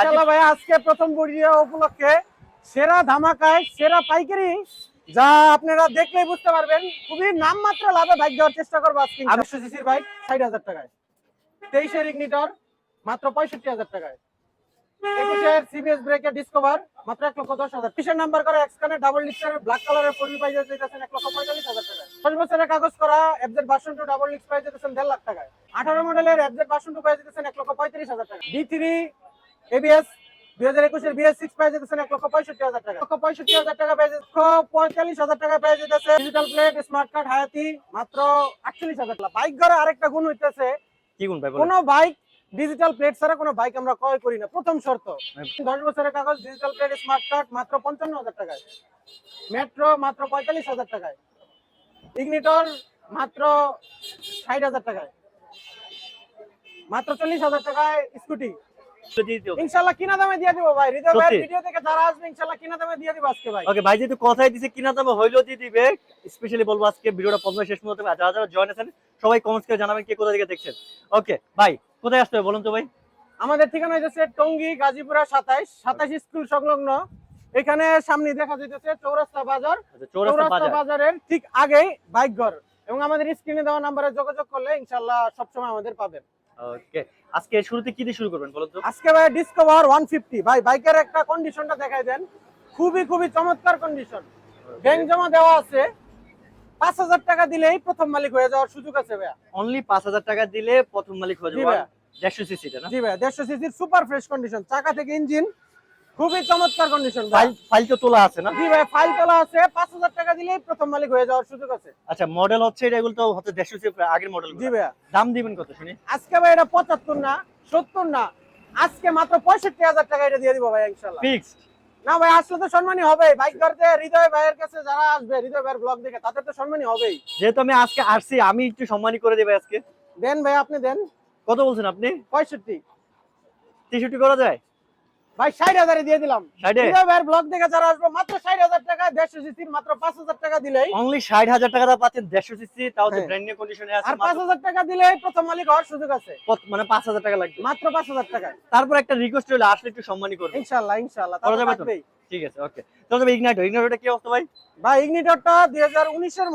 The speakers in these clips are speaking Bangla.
ইনশাআল্লাহ ভাই আজকে প্রথম ভিডিও উপলক্ষে সেরা ধামাকায় সেরা পাইকারি যা আপনারা দেখলেই বুঝতে পারবেন খুবই নামমাত্র লাভে বাইক দেওয়ার চেষ্টা করব আজকে আটশো সিসির বাইক ষাট হাজার টাকায়। তেইশের ইগনিটর মাত্র পঁয়ষট্টি হাজার টাকায়। একুশের সিবিএস ব্রেকের ডিসকভার মাত্র এক লক্ষ দশ হাজার। পিসের নাম্বার করা এক্সকানে ডাবল লিক্সার ব্ল্যাক কালারের ফোর প্রাইস যেতেছেন এক লক্ষ পঁয়তাল্লিশ হাজার টাকায়। দশ বছরের কাগজ করা এফজেড ভার্সন টু ডাবল লিক্স প্রাইস যেতেছেন দেড় লাখ টাকায়। আঠারো মডেলের এফজেড ভার্সন টু প্রাইস যেতেছেন এক লক্ষ পঁয়ত্রিশ হাজার টাকা ডি থ্রি এবিএস দুই হাজার একুশের বিএস সিক্স প্রাইস যেতেছেন এক লক্ষ পঁয়ষট্টি হাজার টাকা। লক্ষ পঁয়ষট্টি হাজার টাকা পেয়ে লক্ষ পঁয়তাল্লিশ হাজার টাকা পেয়ে যেতেছে ডিজিটাল প্লেট স্মার্ট কার্ড হায়াতি মাত্র আটচল্লিশ হাজার টাকা। বাইক ঘরে আরেকটা গুণ হইতেছে কি গুণ ভাই কোনো বাইক ডিজিটাল প্লেট ছাড়া কোনো বাইক আমরা ক্রয় করি না। প্রথম শর্ত দশ বছরের কাগজ ডিজিটাল প্লেট স্মার্ট কার্ড মাত্র পঞ্চান্ন হাজার টাকায়। মেট্রো মাত্র পঁয়তাল্লিশ হাজার টাকায়। ইগনিটর মাত্র ষাট হাজার টাকায়। মাত্র চল্লিশ হাজার টাকায় স্কুটি। তো দিয়ে দিতে হবে। ইনশাল্লাহ কিনা দামে দিয়ে দিব ভাই। হৃদয় ভাই ভিডিও থেকে যারা আসবে ইনশাল্লাহ কিনা দামে দিয়ে দিব আজকে ভাই। ওকে ভাই যেহেতু কথাই দিছে কিনা দামে হইলেও দিয়ে দিবে। স্পেশালি বলব আজকে ভিডিওটা প্রথমে শেষ পর্যন্ত যারা যারা জয়েন আছেন সবাই কমেন্টস করে জানাবেন কে কোথা থেকে দেখছেন। ওকে ভাই কোথায় আসতে হবে বলুন তো ভাই? আমাদের ঠিকানা হচ্ছে টঙ্গী গাজীপুরা সাতাইশ সাতাইশ স্কুল সংলগ্ন। এখানে সামনে দেখা যাইতেছে চৌরাস্তা বাজার। আচ্ছা চৌরাস্তা বাজারের ঠিক আগেই বাইক ঘর এবং আমাদের স্ক্রিনে দেওয়া নাম্বারে যোগাযোগ করলে ইনশাল্লাহ সবসময় আমাদের পাবেন। ওকে। আজকে শুরুতে কি দিয়ে শুরু করবেন বলুন তো আজকে ভাই ডিসকভার ওয়ান ফিফটি ভাই বাইকের একটা কন্ডিশনটা দেখাই দেন। খুবই খুবই চমৎকার কন্ডিশন ব্যাংক জমা দেওয়া আছে। পাঁচ হাজার টাকা দিলেই প্রথম মালিক হয়ে যাওয়ার সুযোগ আছে ভাইয়া। অনলি পাঁচ হাজার টাকা দিলে প্রথম মালিক হয়ে যাওয়া। দেড়শো সিসিটা না? জি ভাই দেড়শো সিসির সুপার ফ্রেশ কন্ডিশন চাকা থেকে ইঞ্জিন খুবই চমৎকার কন্ডিশন ভাই। ফাইল তো তোলা আছে না? জি ভাই ফাইল তোলা আছে। পাঁচ হাজার টাকা দিলেই প্রথম মালিক হয়ে যাওয়ার সুযোগ আছে। আচ্ছা মডেল হচ্ছে এটা এগুলো তো হচ্ছে দেড়শো সিসি আগের মডেল জি ভাইয়া। দাম দিবেন কত শুনি? আজকে ভাই এটা পঁচাত্তর না সত্তর না। আজকে মাত্র পঁয়ষট্টি হাজার টাকা এটা দিয়ে দিব ভাই ইনশাল্লাহ ফিক্সড না ভাই আসলে তো সম্মানই হবে বাইক হৃদয় ভাইয়ের কাছে যারা আসবে হৃদয় ভাইয়ের ব্লগ দেখে তাদের তো সম্মানই হবেই। যেহেতু আমি আজকে আসছি আমি একটু সম্মানী করে দেবে আজকে। দেন ভাই আপনি দেন। কত বলছেন আপনি? পঁয়ষট্টি। তেষট্টি করা যায়? ভাই ষাট হাজারে দিয়ে দিলাম। ভাইয়ের ব্লগ দেখে যারা আসবে? মাত্র ষাট হাজার টাকা দেড়শো সিসির মাত্র পাঁচ হাজার টাকা দিলেই। অনলি ষাট হাজার টাকা পাচ্ছেন দেড়শো সিসি তাও হচ্ছে হ্যাঁ। ব্র্যান্ড নিউ কন্ডিশনে আছে আর পাঁচ হাজার টাকা দিলেই প্রথম মালিক হওয়ার সুযোগ আছে। মানে পাঁচ হাজার টাকা লাগবে। মাত্র পাঁচ হাজার টাকা। তারপর একটা রিকোয়েস্ট হলে আসলে একটু সম্মানী করবে। ইনশাল্লাহ ইনশাল্লাহ তাহলে যাবে ঠিক আছে ওকে কি অবস্থা ভাই? ভাই ইগনিটরটা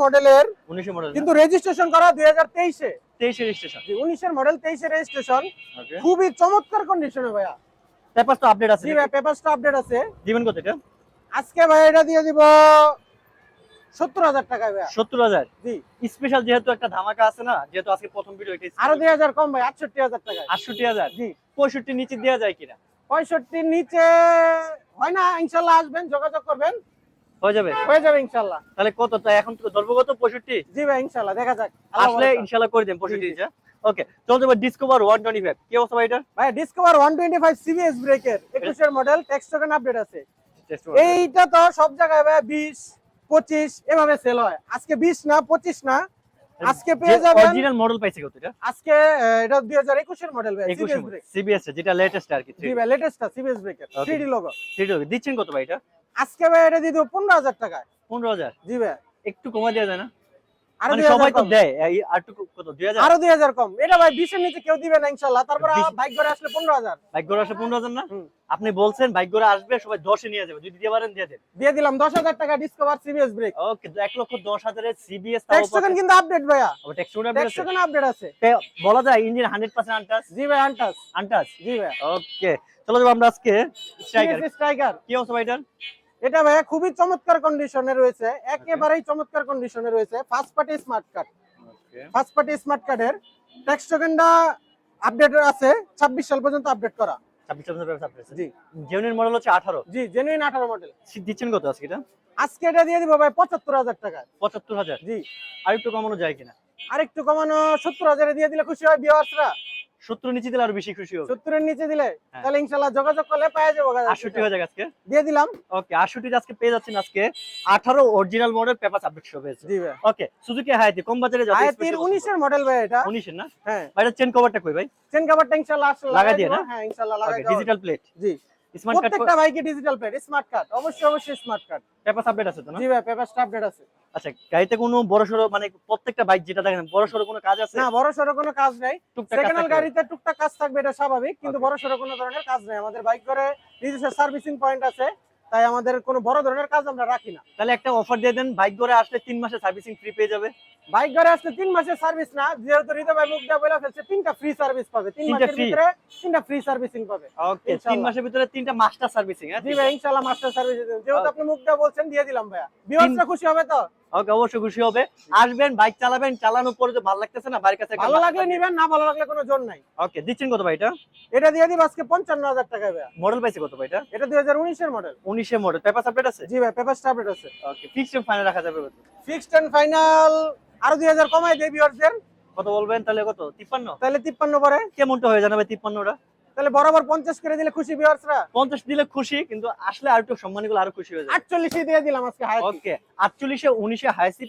মডেলের মডেল কিন্তু রেজিস্ট্রেশন করা তেইশে। তেইশে রেজিস্ট্রেশন মডেল রেজিস্ট্রেশন খুবই চমৎকার কন্ডিশনে ভাইয়া। পেপার তো আপডেট আছে জি ভাই পেপারসটা আপডেট আছে। দিবেন কত এটা? আজকে ভাই এটা দিয়ে দিব সত্তর হাজার টাকা ভাইয়া সত্তর হাজার? জি। স্পেশাল যেহেতু একটা ধামাকা আছে না যেহেতু আজকে প্রথম ভিডিও এটা আরও দুই হাজার কম ভাই আটষট্টি হাজার টাকা আটষট্টি হাজার? জি। পঁয়ষট্টি নিচে দেওয়া যায় কিনা? পঁয়ষট্টির নিচে হয় না ইনশাল্লাহ আসবেন যোগাযোগ করবেন। হয়ে যাবে? হয়ে যাবে ইনশাল্লাহ। তাহলে কত? তো এখন তো ধরবো কত? পঁয়ষট্টি? জি ভাই ইনশাল্লাহ দেখা যাক। আসলে। ইনশাল্লাহ করে দেন পঁয়ষট্টি। ওকে চল যাব ডিসকভার ওয়ান টোয়েন্টি ফাইভ কি অবস্থা ভাই ভাই Discover one twenty five CBS ব্রেকের একুশের মডেল টেক্সট টোকেন আপডেট আছে। এইটা তো সব জায়গায় ভাই বিশ পঁচিশ এভাবে সেল হয়। আজকে বিশ না পঁচিশ না আজকে পেয়ে যাবেন অরিজিনাল মডেল পাইছে কত এটা? আজকে এটা দুই হাজার একুশের মডেল ভাই সিবিএস ব্রেক সিবিএস যেটা লেটেস্ট আর কি জি ভাই লেটেস্টটা সিবিএস ব্রেকের Okay. থ্রি লোগো থ্রি দিচ্ছেন কত ভাই এটা? আজকে ভাই এটা দিয়ে দেবো পনেরো হাজার টাকায়। পনেরো হাজার। জি ভাই। একটু কমা দেওয়া যায় না? সবাই তো দেয়। কত দুই হাজার? আরও দুই হাজার কম। এটা ভাই বিশের নিচে কেউ দিবে না ইনশাল্লাহ তারপর বাইক করে আসলে পনেরো হাজার। বাইক ঘোরা আসে পনেরো হাজার না? আপনি বলছেন বাইক ঘোরা আসবে সবাই দশে নিয়ে যাবে। যদি দিয়ে পারেন দিয়ে দেন। দিয়ে দিলাম দশ হাজার টাকা ডিসকভার সিবিএস ব্রেক ওকে এক লক্ষ দশ হাজারের সিবিএস কিন্তু আপডেট ভাইয়া। টোকেন আপডেট আছে? বলা যায় ইঞ্জিন হান্ড্রেড পার্সেন্ট আনটাস? জি ভাই আনটাস। আনটাস? জি ভাই। ওকে চলো যাব আমরা আজকে স্ট্রাইকার স্ট্রাইকার কি অবস্থা ভাই এটার? এটা ভাই খুবই চমৎকার কন্ডিশনে রয়েছে একেবারেই চমৎকার কন্ডিশনে রয়েছে। First party smart card first party smart কার্ডের টেক্সট টোকেনটা আপডেট আছে ছাব্বিশ সাল পর্যন্ত আপডেট করা। ছাব্বিশ হাজার জি। জেনুইন মডেল হচ্ছে আঠারো। জি জেনুইন আঠারো মডেল দিচ্ছেন কত আজকে এটা? আজকে এটা দিয়ে দিব ভাই পঁচাত্তর হাজার টাকায় পঁচাত্তর হাজার? জি। আর একটু কমানো যায় কিনা? আরেকটু কমানো সত্তর হাজারে দিয়ে দিলে খুশি হয় ভিউয়ার্সরা সত্তর নিচে দিলে আরও বেশি খুশি হবে। সত্তরের নিচে দিলে হ্যাঁ। তাহলে ইনশাল্লাহ যোগাযোগ করলে পাওয়া যাব আটষট্টি হয়ে যাবে আজকে। দিয়ে দিলাম। ওকে আটষট্টি আজকে পেয়ে যাচ্ছেন আজকে। আঠারো original model paper update show পেয়েছে। ওকে সুজুকি হায়াতি কম বাজারে যাবে হায়াতির উনিশের মডেল ভাই এটা। উনিশের না? হ্যাঁ। ভাই এটা চেন কভারটা কই ভাই? চেন কভারটা ইনশাল্লাহ লাগাই দিয়ে না? হ্যাঁ ইনশাল্লাহ লাগাই ডিজিটাল প্লেট জি। স্মার্ট কার্ড প্রত্যেকটা বাইকে ডিজিটাল প্লেট স্মার্ট কার্ড অবশ্যই অবশ্যই স্মার্ট কার্ড পেপার আপডেট আছে তো না? জি ভাই পেপার আপডেট আছে। আচ্ছা গাড়িতে কোনো মানে প্রত্যেকটা বাইক যেটা দেখেন কোনো কাজ আছে? না কোনো কাজ নাই। সেকেন্ড থাকবে। গাড়িতে টুকটাক কাজ থাকবে এটা স্বাভাবিক কিন্তু Okay. বড় সড়ো কোনো ধরনের কাজ নাই। আমাদের বাইক করে নিজস্ব সার্ভিসিং পয়েন্ট আছে তাই আমাদের কোনো বড় ধরনের কাজ আমরা রাখি না। তাহলে একটা অফার দিয়ে দেন বাইক করে আসলে তিন মাসে সার্ভিসিং ফ্রি পেয়ে যাবে। বাইক গাড়ি আসলে তিন মাসের সার্ভিস না যেহেতু হৃদয় ভাই মুখ দিয়ে বলে ফেলছে তিনটা ফ্রি সার্ভিস পাবে। তিন মাসের ভিতরে তিনটা ফ্রি সার্ভিসিং পাবে। ওকে তিন মাসের ভিতরে তিনটা মাস্টার সার্ভিসিং হ্যাঁ? জি ভাই ইনশাআল্লাহ মাস্টার সার্ভিস যেহেতু আপনি মুখটা বলছেন দিয়ে দিলাম ভাইয়া। ভিউয়ার্সরা খুশি হবে তো? ওকে অবশ্যই খুশি হবে। আসবেন বাইক চালাবেন চালানোর পরে যে ভালো লাগতেছে না বাড়ির কাছে ভালো লাগলে নিবেন না ভালো লাগলে কোনো জোর নাই। ওকে দিচ্ছেন কত ভাই এটা এটা দিয়ে দিব আজকে পঞ্চান্ন হাজার টাকা ভাইয়া। মডেল পাইছে কত ভাই এটা এটা দুই হাজার উনিশের মডেল উনিশে মডেল পেপার আপডেট আছে? জি ভাই পেপার স্টাপেট আছে। ওকে ফিক্সড ফাইনাল রাখা যাবে কত? ফিক্সড এন্ড ফাইনাল আরও দুই হাজার কমাই দেয় ভিউয়ার্সদের কত বলবেন তাহলে কত? তিপ্পান্ন? তাহলে তিপ্পান্ন পরে। কেমনটা হয়ে জানাবে তিপ্পান্নটা? তাহলে বরাবর পঞ্চাশ করে দিলে খুশি ভিউয়ার্সরা পঞ্চাশ দিলে খুশি কিন্তু আসলে আর একটু সম্মানীগুলো আরও খুশি হয়ে যাবে আটচল্লিশে দিয়ে দিলাম আজকে হাই ওকে আটচল্লিশে উনিশে হাইসি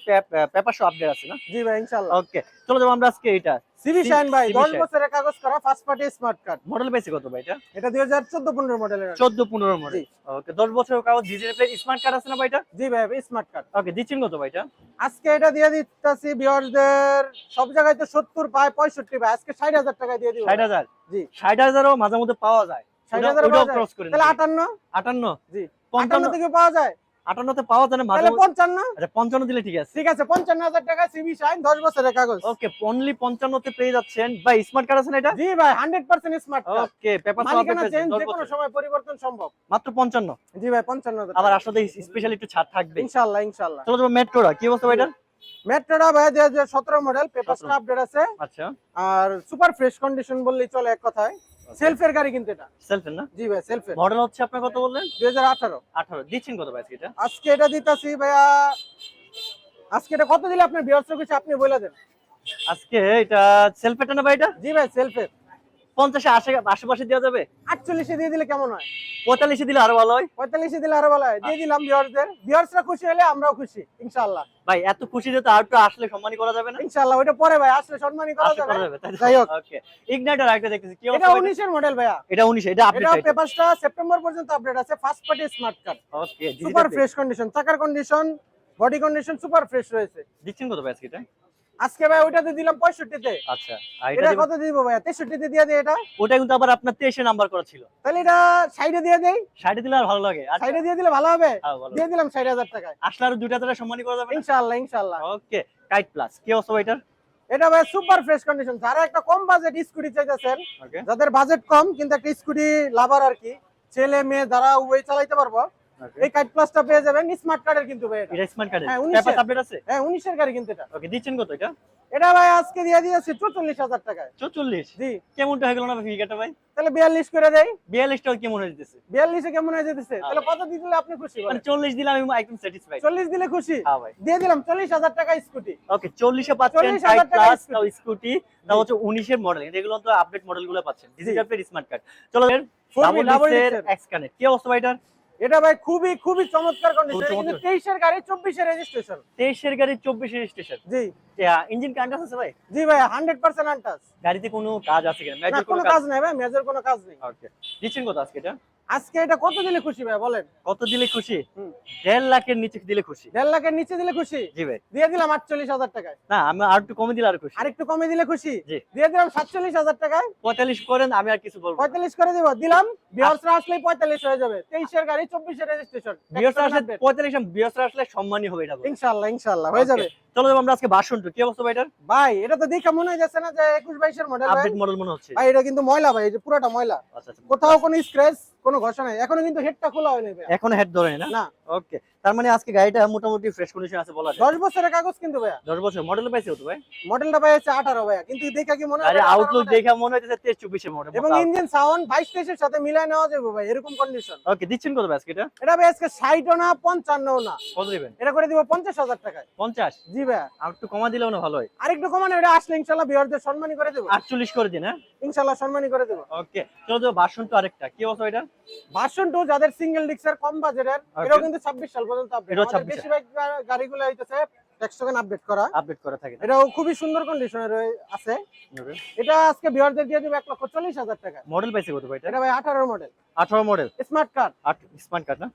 পেপার শো আপডেট আছে না? জি ভাই ইনশাল্লাহ ওকে চলো যাব আমরা আজকে এটা সিবি সি- ভাই দশ বছরের কাগজ করা first party smart card model পাইছে কত ভাই এটা? এটা দুই হাজার চোদ্দ পনেরো মডেলের চোদ্দ পনেরো মডেল ওকে দশ বছরের কাগজ ডিজিটাল প্লেট স্মার্ট কার্ড আছে না ভাই এটা? জি ভাই স্মার্ট কার্ড ওকে দিচ্ছেন কত ভাই এটা? আজকে এটা দিয়ে দিতেছি ভিউয়ার্সদের সব জায়গায় তো সত্তর পায় পঁয়ষট্টি পায়। আজকে ষাট হাজার টাকায় দিয়ে দিব। ষাট হাজার? জি। ষাট হাজারও মাঝে মধ্যে পাওয়া যায়। ষাট হাজার করে আটান্ন? আটান্ন? জি। পঞ্চান্ন? থেকে পাওয়া যায়? আটান্নতে পাওয়া যায় না মাঝে পঞ্চান্ন? আচ্ছা পঞ্চান্ন দিলে ঠিক আছে। ঠিক আছে পঞ্চান্ন হাজার টাকা সিবি শাইন দশ বছরের কাগজ। ওকে অনলি পঞ্চান্নতে পেয়ে যাচ্ছেন। ভাই স্মার্ট কার্ড আছে না এটা? জি ভাই hundred percent smart okay paper মালিকানা চেঞ্জ যে কোনো সময় পরিবর্তন সম্ভব। মাত্র পঞ্চান্ন। জি ভাই পঞ্চান্ন আবার আসলে স্পেশালি একটু ছাড় থাকবে। ইনশাল্লাহ ইনশাল্লাহ চলো যাব কি অবস্থা ভাই এটা মেট্রোটা ভাই দুই হাজার সতেরো মডেল পেপার 17 আপডেট আছে। আচ্ছা। আর সুপার ফ্রেশ কন্ডিশন বললেই চলে এক কথায়। সেলফের গাড়ি কিন্তু এটা। সেলফের না? জি ভাই সেলফের। মডেল হচ্ছে আপনি কত বললেন? দুই হাজার আঠারো। আঠারো। দিচ্ছেন কত ভাই এটা? আজকে এটা দিতাছি ভাইয়া আজকে এটা কত দিলে আপনার বিয়ার্স কিছু আপনি বলে দেন। আজকে এটা সেলফেটা না ভাই এটা? জি ভাই সেলফের পঞ্চাশে আশে আশেপাশে দেওয়া যাবে? আটচল্লিশে দিয়ে দিলে কেমন হয়? পঁয়তাল্লিশে দিলে আরও ভালো হয়? পঁয়তাল্লিশে দিলে আরও ভালো হয়। দিয়ে দিলাম বিয়ার্সদের বিয়ার্সরা খুশি হলে আমরাও খুশি ইনশাল্লাহ ভাই এত খুশি যেতে আর একটু আসলে সম্মানই করা যাবে না? ইনশাল্লাহ ওইটা পরে ভাই আসলে সম্মানই করা যাবে। যাই হোক। ওকে ইগনাইটার আরেকটা দেখতেছি কি এটা অবস্থা ভাই? উনিশের মডেল ভাইয়া। এটা 19 এটা আপডেট এটা পেপারসটা সেপ্টেম্বর পর্যন্ত আপডেট আছে first party smart card okay super fresh condition চাকার condition body condition super fresh রয়েছে। দিচ্ছেন কত ভাই আজকে এটা? আজকে ভাই ওইটাতে দিলাম পঁয়ষট্টিতে। আচ্ছা এটা দিব- কত দিব ভাইয়া তেষট্টিতে দিয়ে দেয় এটা। ওটা কিন্তু আবার আপনার 23 নাম্বার করা ছিল। তাহলে এটা সাইডে দিয়ে দেই। 60 দিলে আর ভালো লাগে। আচ্ছা। সাইডে দিয়ে দিলে ভালো হবে? হ্যাঁ, দিয়ে দিলাম ষাট হাজার টাকায়। আসলে আর দুইটা তারা সম্মানই করা যাবে ইনশাআল্লাহ ইনশাআল্লাহ। ওকে কাইট প্লাস কি অবস্থা ভাই এটার? এটা ভাই সুপার ফ্রেশ কন্ডিশন যারা একটা কম বাজেট স্কুটি চাইতেছেন যাদের বাজেট কম কিন্তু একটা স্কুটি লাভার আর কি ছেলে মেয়ে যারা উভয় চালাইতে পারব এই কাইট প্লাসটা পেয়ে যাবেন স্মার্ট কার্ডের কিন্তু ভাই এটা। স্মার্ট কার্ড হ্যাঁ, 19 পেপার আপডেট আছে? হ্যাঁ উনিশের গাড়ি কিন্তু এটা। ওকে দিচ্ছেন কত এটা? এটা ভাই আজকে দিয়ে দিয়েছি চৌচল্লিশ হাজার টাকায়। 44 জি। কেমনটা হয়ে গেল না ফিগারটা ভাই? তাহলে বিয়াল্লিশ করে দেয় 42 টাকা কেমন হয়ে যেতেছে? বিয়াল্লিশে কেমন হয়ে যেতেছে? তাহলে কত দিয়ে দিলে আপনি খুশি মানে 40 দিলে আমি একদম স্যাটিসফাইড চল্লিশ দিলে খুশি? হ্যাঁ ভাই। দিয়ে দিলাম চল্লিশ হাজার টাকা স্কুটি ওকে 40 এ পাচ্ছেন 40,000 প্লাস। তাও স্কুটি তাও হচ্ছে 19 এর মডেল এগুলো তো আপডেট মডেলগুলো পাচ্ছেন। ডিজিটাল প্লেট স্মার্ট কার্ড চলো এর disc এর। এক্স কানেক্ট কি অবস্থা ভাই এটার? এটা ভাই খুবই খুবই চমৎকার কন্ডিশন কিন্তু চমৎকার। তেইশের গাড়ি চব্বিশের রেজিস্ট্রেশন 23 এর গাড়ি 24 এর স্টেশন জি ইঞ্জিন কান্টাস আছে ভাই? জি ভাই হান্ড্রেড পার্সেন্ট আনটাস গাড়িতে কোনো কাজ আছে কিনা? না মেজর কোনো কাজ নেই ভাই মেজর কোনো কাজ নেই। ওকে দিচ্ছেন কত আজকে এটা? আজকে এটা কত দিলে খুশি ভাই বলেন? কত দিলে খুশি? হুম। দেড় লাখের নিচে দিলে খুশি। দেড় লাখের নিচে দিলে খুশি? জি ভাই। দিয়ে দিলাম আটচল্লিশ হাজার টাকায়। না আমি আর একটু কমে দিলে আর খুশি। আর একটু কমে দিলে খুশি? জি। দিয়ে দিলাম সাতচল্লিশ হাজার টাকায়। পঁয়তাল্লিশ করেন আমি আর কিছু বলব। পঁয়তাল্লিশ করে দিব। দিলাম বিহার্সরা আসলেই পঁয়তাল্লিশ হয়ে যাবে। তেইশের গাড়ি চব্বিশের রেজিস্ট্রেশন বিয়সরা আসলে পঁয়তাল্লিশ বিয়সরা আসলে সম্মানই হবে এটা। ইনশাল্লাহ ইনশাল্লাহ হয়ে যাবে। চলো আমরা আজকে ভাষণ কি অবস্থা ভাই এটার? ভাই এটা তো দেখে মনে হয়ে যাচ্ছে না যে একুশ বাইশের মডেল আপডেট মডেল মনে হচ্ছে। ভাই এটা কিন্তু ময়লা ভাই এই যে পুরোটা ময়লা। আচ্ছা আচ্ছা কোথাও কোনো স্ক্র্যাচ কোনো ঘষা নাই। এখনও কিন্তু হেডটা খোলা হয়নি ভাই। এখনও হেড ধরে না? না। ওকে তার মানে আজকে গাড়িটা মোটামুটি ফ্রেশ কন্ডিশন আছে বলা যায়। দশ বছরের কাগজ কিন্তু ভাইয়া। দশ বছর। মডেল পাইছে তো ভাই? মডেলটা ভাই হচ্ছে আঠারো ভাইয়া। কিন্তু দেখে কি মনে হয় আরে আউটলুক দেখে মনে হচ্ছে তেইশ চব্বিশের মডেল এবং ইঞ্জিন সাউন্ড বাইশ তেইশের সাথে মিলাই নেওয়া যাবে ভাই এরকম কন্ডিশন ওকে দিচ্ছেন কত ভাই আজকে এটা? এটা ভাই আজকে ষাটও না পঞ্চান্নও না। কত দিবেন? এটা করে দিব পঞ্চাশ হাজার টাকায়। পঞ্চাশ? জি আর একটু কমা দিলেও না ভালো হয় আরেকটু কমানো এটা আসলে ইনশাল্লাহ বিহারদের সম্মানই করে দেবো। আটচল্লিশ করে দিন হ্যাঁ? সম্মানই করে দেবো। ওকে চলো তো আরেকটা। কি অবস্থা এটা? ভার্সন টু যাদের সিঙ্গেল ডিক্সের কম বাজেটের এটাও কিন্তু ছাব্বিশ সাল পর্যন্ত update। আমাদের বেশিরভাগ গাড়িগুলো হইতেছে আপডেট করা। আপডেট করা থাকে। এটাও খুবই সুন্দর কন্ডিশনে আছে। এটা আজকে বিয়ারদের দিয়ে দিব এক লক্ষ চল্লিশ হাজার টাকা। মডেল পাইছে কত ভাই এটা? ভাই আঠারো মডেল আঠারো model smart card smart card না।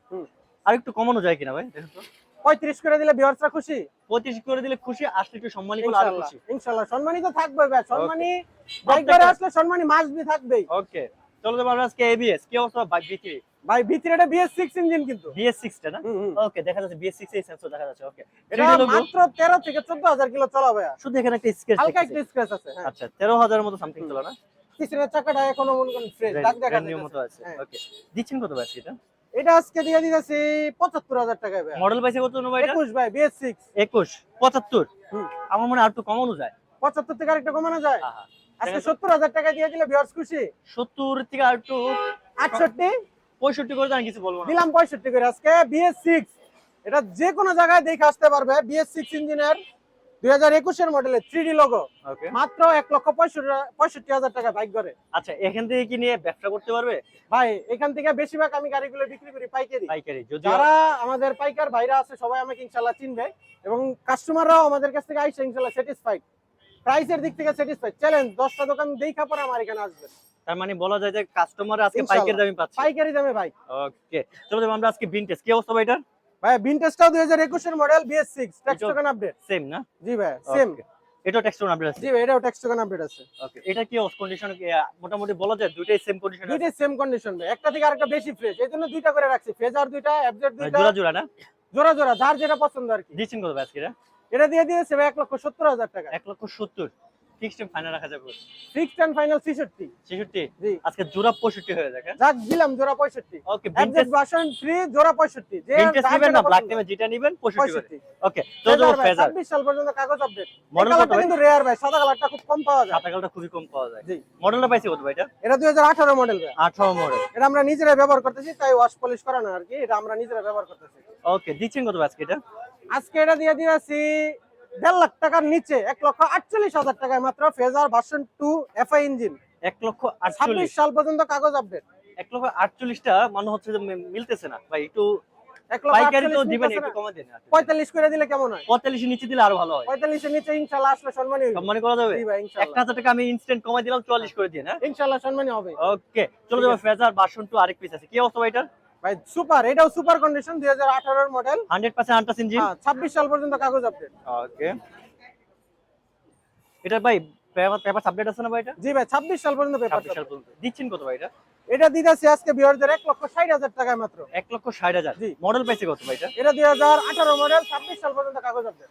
আর একটু কমানো যায় কিনা ভাই? দেখুন তো। পঁয়ত্রিশ করে দিলে বিয়ার্সরা খুশি? পঁচিশ করে দিলে খুশি আসলে একটু সম্মানী করলে আরও খুশি। ইনশাল্লাহ সম্মানী তো থাকবে ভাই সম্মানী বাইক করে আসলে সম্মানী মাসবি থাকবেই। ওকে চলো তো আমরা আজকে এবিএস কি অবস্থা বাইক বিক্রি ভাই ইঞ্জিন কিন্তু। সিক্সটা না। ওকে দেখা যাচ্ছে এই সেন্সর দেখা যাচ্ছে ওকে এটা মাত্র তেরো থেকে চোদ্দ হাজার কিলো চলা ভাই শুধু এখানে একটা স্কেচ হালকা একটু স্ক্র্যাচ আছে হ্যাঁ। আচ্ছা তেরো হাজারের মতো সামথিং ছিল না? পিছনের চাকাটা এখনও মনে করেন ফ্রেশ দাগ দেখা নিউ মতো আছে। হ্যাঁ। ওকে দিচ্ছেন কত ভাই এটা? এটা আজকে দিয়ে দিতেছি পঁচাত্তর হাজার টাকায় ভাই। মডেল পাইছে কত একুশ ভাই বিএস সিক্স একুশ পঁচাত্তর। আমার মনে হয় আর একটু কমানো যায়। পঁচাত্তর থেকে আরেকটা কমানো যায়? আহা। আজকে সত্তর হাজার টাকা দিয়ে দিলে বিয়ার্স খুশি? সত্তর থেকে আর একটু আটষট্টি? পঁয়ষট্টি করে আমি কিছু বলব দিলাম পঁয়ষট্টি করে আজকে বিএস সিক্স এটা যে কোনো জায়গায় দেখে আসতে পারবে বিএস সিক্স ইঞ্জিনের দুই হাজার একুশের মডেলের থ্রি ডি লোগো মাত্র এক লক্ষ পঁয়ষট্টি হাজার টাকা বাইক করে আচ্ছা এখান থেকে কি নিয়ে ব্যবসা করতে পারবে? ভাই এখান থেকে বেশিরভাগ আমি গাড়িগুলো বিক্রি করি পাইকারি। পাইকারি যারা আমাদের পাইকার ভাইরা আছে সবাই আমাকে ইনশাল্লাহ চিনবে। এবং কাস্টমাররাও আমাদের কাছ থেকে আইসে ইনশাল্লাহ স্যাটিসফাইড প্রাইসের দিক থেকে স্যাটিসফাইড চ্যালেঞ্জ দশটা দোকান দেখা পরে আমার এখানে আসবে। তার মানে বলা যায় যে কাস্টমার আজকে পাইকারি দামে পাচ্ছে। পাইকারি দামে বাইক ওকে চলো আমরা আজকে ভিনটেজ কি অবস্থা ভাই এটার? ভাই ভিনটেজটাও দুই হাজার একুশের মডেল বিএস সিক্স এটাও- আপডেট সেম না? জি ভাই সেম. এটাও টেক্সট আপডেট আছে? জি ভাই এটাও টেক্সটোকেন আপডেট আছে। ওকে এটা কি কন্ডিশন মোটামুটি বলা যায় দুইটাই সেম কন্ডিশন আছে? দুইটাই সেম কন্ডিশন ভাই। একটা থেকে আরেকটা বেশি ফ্রেশ এই জন্য দুইটা করে রাখছি। ফেজার দুইটা এফজেড দুইটা। জোড়া জোড়া না? জোড়া জোড়া যার যেটা পছন্দ আর কি। দিচ্ছেন কত আজকে এটা দিয়ে দিয়েছে ভাই এক লক্ষ সত্তর হাজার টাকা। এক লক্ষ সত্তর। ফিক্সড ফাইনাল রাখা যাবে। ফিক্সড অ্যান্ড ফাইনাল ছেষট্টি। ছেষট্টি? জি। আজকে জোড়া পঁয়ষট্টি হয়ে যাবে যাক দিলাম জোড়া পঁয়ষট্টি। ওকে এফজেড ভিনটেজ ভার্সন জোড়া পঁয়ষট্টি। যে ভিনটেজ নেবেন না ব্ল্যাক নেবেন যেটা নেবেন পঁয়ষট্টি করে। পঁয়ষট্টি। ওকে চলো যাব ফেজার ভাই ফেজার ছাব্বিশ সাল পর্যন্ত কাগজ আপডেট মডেল কত কিন্তু রেয়ার ভাই সাদা কালারটা খুব কম পাওয়া যায়। সাদা কালটা খুবই কম পাওয়া যায়। জি। মডেলটা পাইছি কত ভাই এটা? এটা দুই হাজার আঠারো মডেল ভাই। আঠারো মডেল এটা আমরা নিজেরা ব্যবহার করতেছি তাই ওয়াশ পলিশ করা না আর কি এটা আমরা নিজেরা ব্যবহার করতেছি। ওকে দিচ্ছেন কত আজকে এটা? আজকে এটা দিয়ে দিয়েছি দেড় লাখ টাকার নিচে এক লক্ষ আটচল্লিশ হাজার টাকায় মাত্র Fazer version two FI engine এক লক্ষ ছাব্বিশ সাল পর্যন্ত কাগজ আপডেট এক লক্ষ আটচল্লিশটা মনে হচ্ছে যে মিলতেছে না। ভাই একটু এক লক্ষ পাইকারি তো 48 দিবেন নিতেছে একটু না? কমা দেন। পঁয়তাল্লিশ করে দিলে কেমন হয়? পঁয়তাল্লিশের নিচে দিলে আরও ভালো হয়। পঁয়তাল্লিশের নিচে ইনশাল্লাহ আসলে সম্মানী সম্মানী করা যাবে? একটা হাজার টাকা আমি ইনস্ট্যান্ট কমাই দিলাম চুয়াল্লিশ করে দিয়ে না ইনশাল্লাহ সম্মানী হবে। ওকে চলো ঠিক যাব ফেজার বাসন টু আরেক পিস আছে। কি অবস্থা ভাই এটার? ভাই সুপার এটাও সুপার কন্ডিশন দুই হাজার আঠারোর model hundred percent untouched engine ছাব্বিশ সাল পর্যন্ত কাগজ আপডেট ওকে এটা ভাই পেপার আছে না ভাই এটা? জি ভাই ছাব্বিশ সাল পর্যন্ত পেপার সাল পর্যন্ত। দিচ্ছেন কত ভাই এটা? এটা দিতেছি আজকে বিহারদের এক লক্ষ ষাট হাজার টাকায় মাত্র। এক লক্ষ ষাট হাজার। জি। মডেল পাইছে কত ভাই এটা? এটা দুই হাজার আঠারো মডেল ছাব্বিশ সাল পর্যন্ত কাগজ আপডেট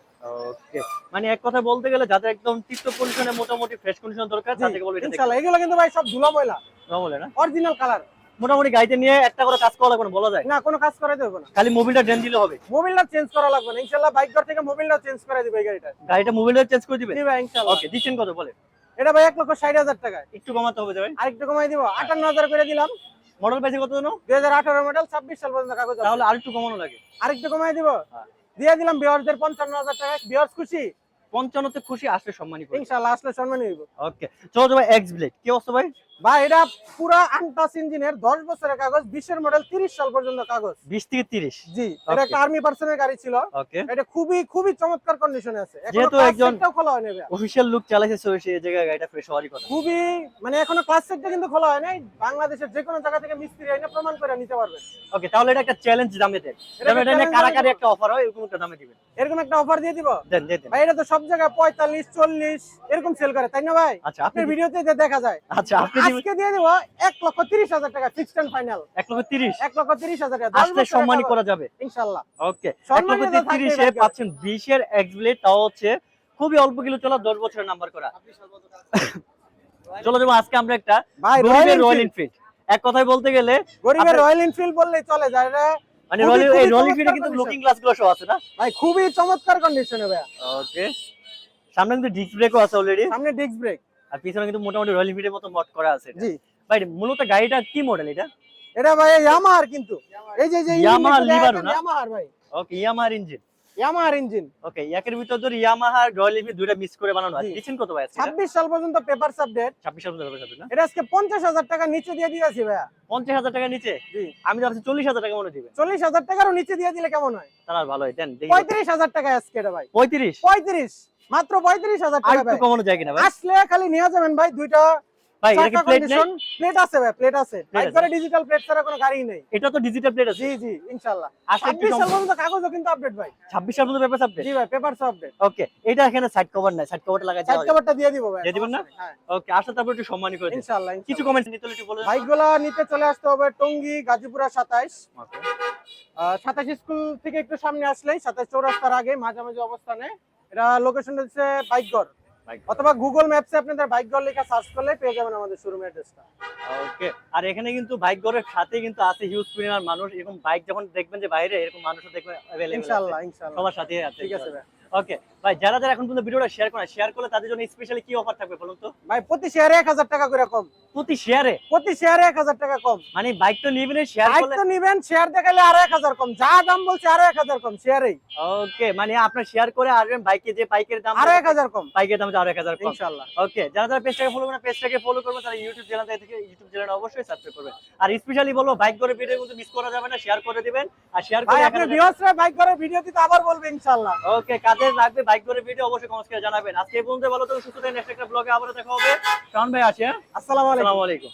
ওকে মানে এক কথা বলতে গেলে যাদের একদম টিপটপ কন্ডিশনে মোটামুটি ফ্রেশ কন্ডিশন দরকার তাদেরকে বলব এটা দেখতে। ইনশাল্লাহ এগুলো কিন্তু ভাই সব ধুলা ময়লা। না বলে না? অরিজিনাল কালার মোটামুটি গাড়িতে নিয়ে একটা করে কাজ করা লাগবে না বলা যায়। না কোনো কাজ করে দেবো না। খালি মোবিলটা ড্রেন দিলে হবে। মোবিলটা চেঞ্জ করা লাগবে না। ইনশাল্লাহ বাইক ঘর থেকে মোবিলটা চেঞ্জ করে দিবে এই গাড়িটা। গাড়িটা মোবিলটা চেঞ্জ করে দিবে? জি ভাই ইনশাল্লাহ। ওকে দিচ্ছেন কত? বলে এটা ভাই এক লক্ষ ষাট হাজার টাকায় একটু কমাতে হবে ভাই আরেকটু কমাই দিব। আটান্ন হাজার করে দিলাম। মডেল পাইছে কত জানো দুই হাজার আঠারো মডেল ছাব্বিশ সাল পর্যন্ত কাগজ। তাহলে আরেকটু কমানো লাগে। আরেকটু কমাই দিব। হ্যাঁ। দিয়ে দিলাম বিহারদের পঞ্চান্ন হাজার টাকা। বিহার খুশি? পঞ্চান্নতে খুশি আসলে সম্মানী ইনশাল্লাহ আসলে সম্মানই হইব। ওকে চলো ভাই এক্স ব্লেড কি অবস্থা ভাই? ভাই এটা পুরা আনটাস ইঞ্জিনের দশ বছরের কাগজ বিশের মডেল তিরিশ সাল পর্যন্ত কাগজ। বিশ থেকে তিরিশ। জি এটা একটা আর্মি পার্সনের গাড়ি ছিল। এটা খুবই খুবই চমৎকার কন্ডিশনে আছে। যেহেতু একজন- খোলা হয়নি লুক চালাইছে সো সেই জায়গায় গাড়িটা ফ্রেশ হওয়ারই কথা। খুবই মানে এখনও ক্লাস সেটটা কিন্তু খোলা হয় নাই। বাংলাদেশের যে কোনো জায়গা থেকে মিস্ত্রি এনে প্রমাণ করে নিতে পারবেন ওকে তাহলে এটা একটা চ্যালেঞ্জ দামে দেন। এটা এটা কারাকারি একটা অফার হয় এরকম একটা দামে দিবেন। এরকম একটা অফার দিয়ে দিব? দেন দেন। ভাই এটা তো সব জায়গায় পঁয়তাল্লিশ চল্লিশ এরকম সেল করে তাই না ভাই? আচ্ছা আপনি আপনার ভিডিওতে যে দেখা যায়। আচ্ছা আপনি আজকে দিয়ে দিব এক লক্ষ তিরিশ হাজার টাকা ফিক্সড এন্ড ফাইনাল এক লক্ষ তিরিশ? এক লক্ষ তিরিশ হাজার টাকা। আসলে সম্মানী করা যাবে। ইনশাল্লাহ ওকে। এক লক্ষ তিরিশে পাচ্ছেন বিশের তাও হচ্ছে খুবই অল্প কিলো চলা দশ বছরের নাম্বার করা। চলো যাব আজকে আমরা একটা রয়্যাল এনফিল্ড এক কথায় বলতে গেলে গরিবের রয়্যাল এনফিল্ড বললেই চলে যায় মানে রয়্যাল এই এনফিল্ডে কিন্তু। লুকিং গ্লাসগুলো সহ আছে না? ভাই খুবই চমৎকার কন্ডিশনে ভাই ওকে। সামনে কিন্তু ডিস্ক ব্রেকও আছে অলরেডি সামনে ডিস্ক ব্রেক আর পিছনে কিন্তু মোটামুটি রয়্যাল এনফিল্ডের মতো মড করা আছে জি। ভাই মূলত গাড়িটা কি মডেল এটা? এটা ভাই ইয়ামাহার কিন্তু। এই যে যে ইয়ামাহা না? ইয়ামাহার ভাই। ওকে ইয়ামাহার ইঞ্জিন ইয়ামাহার ইঞ্জিন ওকে একের ভিতর ধরে ইয়ামাহা রয়্যাল এনফিল্ড দুইটা করে বানানো জি। কত ভাই আজকে? ছাব্বিশ সাল পর্যন্ত পেপার আপডেট ছাব্বিশ সাল পর্যন্ত হবে না? এটা আজকে পঞ্চাশ হাজার টাকা নিচে দিয়ে দিয়েছি ভাইয়া। পঞ্চাশ হাজার টাকা নিচে? জি। আমি তো ভাবছি চল্লিশ হাজার টাকা মনে দিবে। চল্লিশ হাজার টাকারও নিচে দিয়ে দিলে কেমন হয়? তাহলে ভালো হয়। দেন দেখি। পঁয়ত্রিশ হাজার টাকা আজকে এটা ভাই। পঁয়ত্রিশ? পঁয়ত্রিশ। মাত্র পঁয়ত্রিশ হাজার আর টাকা একটু ভাই। কমানো যায় কিনা ভাই? আসলে খালি নিয়ে যাবেন ভাই দুইটা ভাই এটা কি প্লেট নেই? প্লেট আছে ভাই প্লেট আছে। ডিজিটাল প্লেট ছাড়া কোনো গাড়ি নেই। এটা তো ডিজিটাল প্লেট আছে। জি জি ইনশাআল্লাহ। আচ্ছা একটু সাল পর্যন্ত কাগজও কিন্তু আপডেট ভাই। ছাব্বিশ সাল পর্যন্ত আপডেট জি ভাই আপডেট ওকে এটা এখানে সাইড কভার নাই। সাইড কভারটা লাগাই সাইড কভারটা দিয়ে দিব ভাই দিয়ে দিবেন না? হ্যাঁ। ওকে আসলে তারপর একটু সম্মানী করে ইনশাআল্লাহ কিছু কমেন্ট নিতে একটু বলে বাইকগুলা নিতে চলে আসতে হবে টঙ্গী গাজীপুরা সাতাইশ। ওকে সাতাইশ স্কুল থেকে একটু সামনে আসলেই সাতাইশ চৌরাস্তার আগে মাঝামাঝি অবস্থানে। এটা লোকেশন হচ্ছে বাইকগড়। অথবা গুগল ম্যাপসে আপনাদের বাইকগড় লেখা সার্চ করলে পেয়ে যাবেন আমাদের শোরুম অ্যাড্রেসটা ওকে আর এখানে কিন্তু বাইক ঘরের সাথে কিন্তু আছে হিউজ পরিমাণ মানুষ এরকম বাইক যখন দেখবেন যে বাইরে এরকম মানুষও দেখবেন ইনশাআল্লাহ ইনশাআল্লাহ সবার সাথে আছে ঠিক আছে ভাই। ওকে ভাই যারা যারা এখন পর্যন্ত ভিডিওটা শেয়ার করে শেয়ার করলে তাদের জন্য স্পেশালি কি অফার থাকবে বলুন তো? ভাই প্রতি শেয়ারে এক হাজার টাকা করে কম। প্রতি শেয়ারে প্রতি শেয়ারে এক হাজার টাকা কম। মানে বাইক তো নিবেন শেয়ার বাইক তো নিবেন শেয়ার দেখালে আরও এক হাজার কম। যা দাম বলছে আরও এক হাজার কম শেয়ারেই ওকে মানে আপনার শেয়ার করে আসবেন বাইকে যে বাইকের দাম আরও এক হাজার কম। বাইকের দাম আরও এক হাজার কম। ইনশাআল্লাহ। ওকে যারা যারা পেজটাকে ফলো পেজটাকে ফলো করবেন তারা ইউটিউব চ্যানেল থেকে ইউটিউব চ্যানেল অবশ্যই সাবস্ক্রাইব করবেন আর স্পেশালি বলব বাইক করে ভিডিও কিন্তু মিস করা যাবে না শেয়ার করে দিবেন। আর শেয়ার করে আপনি ভিউয়ার্সরা বাইক করে ভিডিও দিতে আবার বলবেন ইনশাআল্লাহ। ওকে কাদের লাগবে বাইক করে ভিডিও অবশ্যই কমেন্টস করে জানাবেন। আজকে এই পর্যন্ত ভালো থাকুন সুস্থ থাকুন নেক্সট একটা ব্লগে আবার দেখা হবে। কারণ ভাই আছে হ্যাঁ? আসসালামু আসসালামু আলাইকুম।